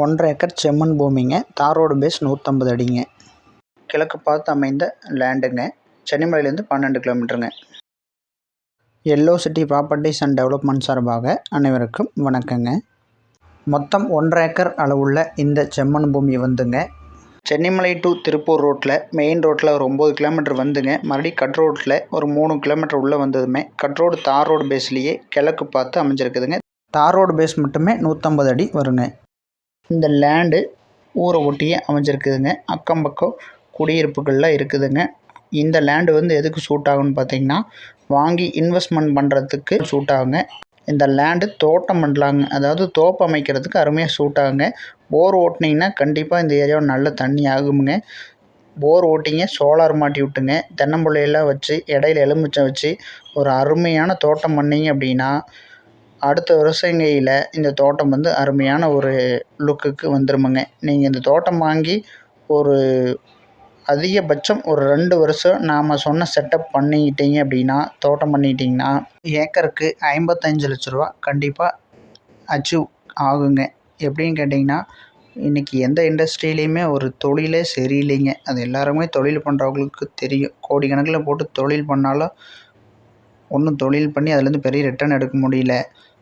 ஒன்றரை ஏக்கர் செம்மண் பூமிங்க. தார் ரோடு பேஸ் நூற்றம்பது அடிங்க. கிழக்கு பார்த்து அமைந்த லேண்டுங்க சென்னிமலையிலேருந்து பன்னெண்டு கிலோமீட்டருங்க yellow city properties and development சார்பாக அனைவருக்கும் வணக்கங்க. மொத்தம் ஒன்றரை ஏக்கர் அளவுள்ள இந்த செம்மண் பூமி வந்துங்க. சென்னிமலை டு திருப்பூர் ரோட்டில் மெயின் ரோட்டில் ஒரு ஒம்பது கிலோமீட்டர் வந்துங்க. மறுபடியும் கட் ரோட்டில் ஒரு மூணு கிலோமீட்டர் உள்ளே வந்ததுமே கட் ரோடு தார் ரோடு பேஸ்லேயே கிழக்கு பார்த்து அமைஞ்சிருக்குதுங்க. தார் ரோடு பேஸ் மட்டுமே நூற்றம்பது அடி வருங்க. இந்த லேண்டு ஊரை ஒட்டியே அமைஞ்சிருக்குதுங்க. அக்கம் பக்கம் குடியிருப்புகள்லாம் இருக்குதுங்க. இந்த லேண்டு வந்து எதுக்கு சூட் ஆகும்னு பார்த்தீங்கன்னா வாங்கி இன்வெஸ்ட்மெண்ட் பண்ணுறதுக்கு சூட் ஆகுங்க. இந்த லேண்டு தோட்டம் பண்ணலாங்க. அதாவது தோப்பு அமைக்கிறதுக்கு அருமையாக சூட் ஆகுங்க. போர் ஓட்டினீங்கன்னா கண்டிப்பாக இந்த ஏரியாவில் நல்ல தண்ணி ஆகுமுங்க. போர் ஓட்டிங்க சோலார் மாட்டி விட்டுங்க. தென்னம்பிள்ளையெல்லாம் வச்சு இடையில எலுமிச்சம் வச்சு ஒரு அருமையான தோட்டம் பண்ணிங்க அப்படின்னா அடுத்த வருஷங்கையில் இந்த தோட்டம் வந்து அருமையான ஒரு லுக்குக்கு வந்துருமுங்க. நீங்கள் இந்த தோட்டம் வாங்கி ஒரு அதிகபட்சம் ஒரு ரெண்டு வருஷம் நாம் சொன்ன செட்டப் பண்ணிக்கிட்டீங்க அப்படின்னா தோட்டம் பண்ணிக்கிட்டிங்கன்னா ஏக்கருக்கு ஐம்பத்தஞ்சு லட்ச ரூபா கண்டிப்பாக அச்சீவ் ஆகுங்க. எப்படின்னு கேட்டிங்கன்னா இன்றைக்கி எந்த இண்டஸ்ட்ரியிலையுமே ஒரு தொழிலே சரியில்லைங்க. அது எல்லாருமே தொழில் பண்ணுறவங்களுக்கு தெரியும். கோடிக்கணக்கில் போட்டு தொழில் பண்ணாலும் ஒன்றும் தொழில் பண்ணி அதுலேருந்து பெரிய ரிட்டர்ன் எடுக்க முடியல.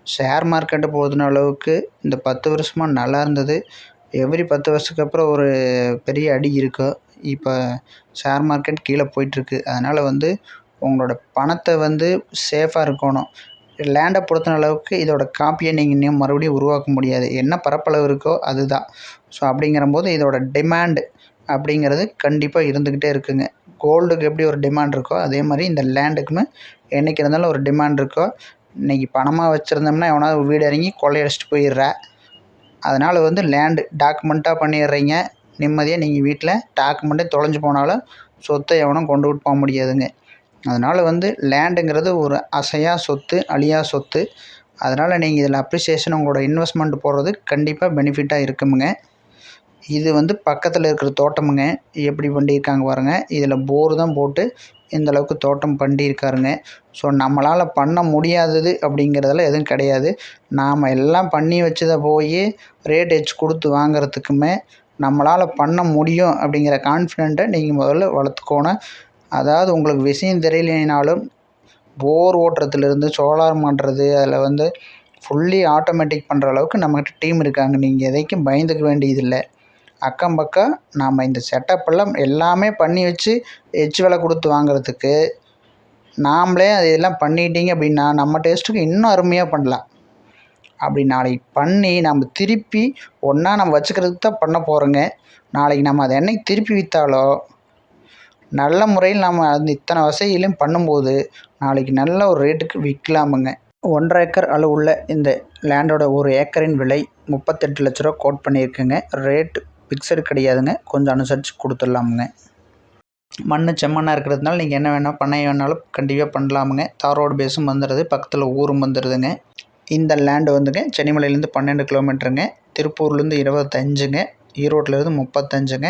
ஷேர் மார்க்கெட்டு போதுன அளவுக்கு இந்த பத்து வருஷமாக நல்லா இருந்தது. எவ்ரி பத்து வருஷத்துக்கு அப்புறம் ஒரு பெரிய அடி இருக்கும் இப்போ ஷேர் மார்க்கெட் கீழே போயிட்டுருக்கு அதனால் வந்து உங்களோட பணத்தை வந்து சேஃபாக இருக்கணும். லேண்டை பொறுத்தன அளவுக்கு இதோட காப்பியை நீங்கள் இன்னும் மறுபடியும் உருவாக்க முடியாது. என்ன பரப்பளவு இருக்கோ அதுதான். ஸோ அப்படிங்கிறம்போது இதோட டிமாண்டு அப்படிங்கிறது கண்டிப்பாக இருந்துக்கிட்டே இருக்குங்க. கோல்டுக்கு எப்படி ஒரு டிமாண்ட் இருக்கோ அதே மாதிரி இந்த லேண்டுக்குமே என்றைக்கு இருந்தாலும் ஒரு டிமாண்ட் இருக்கோ இன்றைக்கி பணமாக வச்சுருந்தோம்னா எவனாவது வீடு இறங்கி கொள்ளையடிச்சிட்டு போயிடுற. அதனால் வந்து லேண்டு டாக்குமெண்ட்டாக பண்ணிடுறீங்க. நிம்மதியாக நீங்கள் வீட்டில் டாக்குமெண்ட்டே தொலைஞ்சு போனாலும் சொத்தை எவனும் கொண்டு விட்டு போக முடியாதுங்க. அதனால் வந்து லேண்டுங்கிறது ஒரு அசையா சொத்து அழியா சொத்து. அதனால் நீங்கள் இதில் அப்ரிசியேஷன் உங்களோட இன்வெஸ்ட்மெண்ட் போடுறது கண்டிப்பாக பெனிஃபிட்டாக இருக்குமுங்க. இது வந்து பக்கத்தில் இருக்கிற தோட்டமுங்க. எப்படி பண்ணியிருக்காங்க பாருங்கள் இதில் போர் தான் போட்டு இந்த அளவுக்கு தோட்டம் பண்ணியிருக்காருங்க. ஸோ நம்மளால் பண்ண முடியாதது அப்படிங்கிறதெல்லாம் எதுவும் கிடையாது. நாம் எல்லாம் பண்ணி வச்சதை போய் ரேட் ஹெச் கொடுத்து வாங்குறதுக்குமே நம்மளால் பண்ண முடியும் அப்படிங்கிற கான்ஃபிடென்ட்டை நீங்கள் முதல்ல வளர்த்துக்கோணும். அதாவது உங்களுக்கு விஷயம் தெரியலைனாலும் போர் ஓட்டுறதுலேருந்து சோலார் பண்ணுறது அதில் வந்து ஃபுல்லி ஆட்டோமேட்டிக் பண்ணுற அளவுக்கு நம்மக்கிட்ட டீம் இருக்காங்க. நீங்கள் எதைக்கும் பயந்துக்க வேண்டியதில்லை. அக்கம் பக்கம் நாம் இந்த செட்டப்பெல்லாம் எல்லாமே பண்ணி வச்சு எச்சு விலை கொடுத்து வாங்குறதுக்கு நாமளே எல்லாம் பண்ணிட்டீங்க அப்படின்னா நம்ம டேஸ்ட்டுக்கு இன்னும் அருமையாக பண்ணலாம். அப்படி நாளைக்கு பண்ணி நம்ம திருப்பி ஒன்றா நம்ம வச்சுக்கிறதுக்கு தான் பண்ண போகிறோங்க நாளைக்கு நம்ம அதை என்னைக்கு திருப்பி விற்றாலோ நல்ல முறையில் நம்ம அந்த இத்தனை வசதிகளையும் பண்ணும்போது நாளைக்கு நல்ல ஒரு ரேட்டுக்கு விற்கலாமுங்க. ஒன்றரை ஏக்கர் அளவுள்ள இந்த லேண்டோட ஒரு ஏக்கரின் விலை முப்பத்தெட்டு லட்ச ரூபா கோட் பண்ணியிருக்குங்க. ரேட்டு ஃபிக்ஸடு கிடையாதுங்க. கொஞ்சம் அனுசரித்து கொடுத்துடலாமுங்க. மண் செம்மண்ணாக இருக்கிறதுனால நீங்கள் என்ன வேணால் பண்ண வேணாலும் கண்டிப்பாக பண்ணலாமுங்க. தாரோடு பேஸும் வந்துடுது. பக்கத்தில் ஊரும் வந்துடுதுங்க. இந்த லேண்டு வந்துங்க. சென்னிமலையிலேருந்து பன்னெண்டு கிலோமீட்டருங்க. திருப்பூர்லேருந்து இருபத்தஞ்சுங்க. ஈரோட்டிலேருந்து முப்பத்தஞ்சுங்க.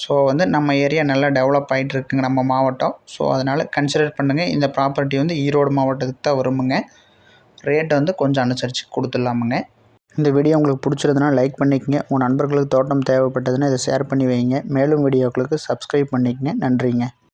ஸோ வந்து நம்ம ஏரியா நல்லா டெவலப் ஆகிட்டு இருக்குங்க நம்ம மாவட்டம். ஸோ அதனால் கன்சிடர் பண்ணுங்கள் இந்த ப்ராப்பர்ட்டி வந்து ஈரோடு மாவட்டத்துக்கு தான் வருமுங்க. ரேட் வந்து கொஞ்சம் அனுசரித்து கொடுத்துடலாமுங்க. இந்த வீடியோ உங்களுக்கு பிடிச்சிருந்தனா லைக் பண்ணிக்கங்க. உங்கள் நண்பர்களுக்கு தோட்டம் தேவைப்பட்டதுன்னா இதை ஷேர் பண்ணி வைங்க. மேலும் வீடியோக்களுக்கு சப்ஸ்கிரைப் பண்ணிக்கங்க. நன்றிங்க.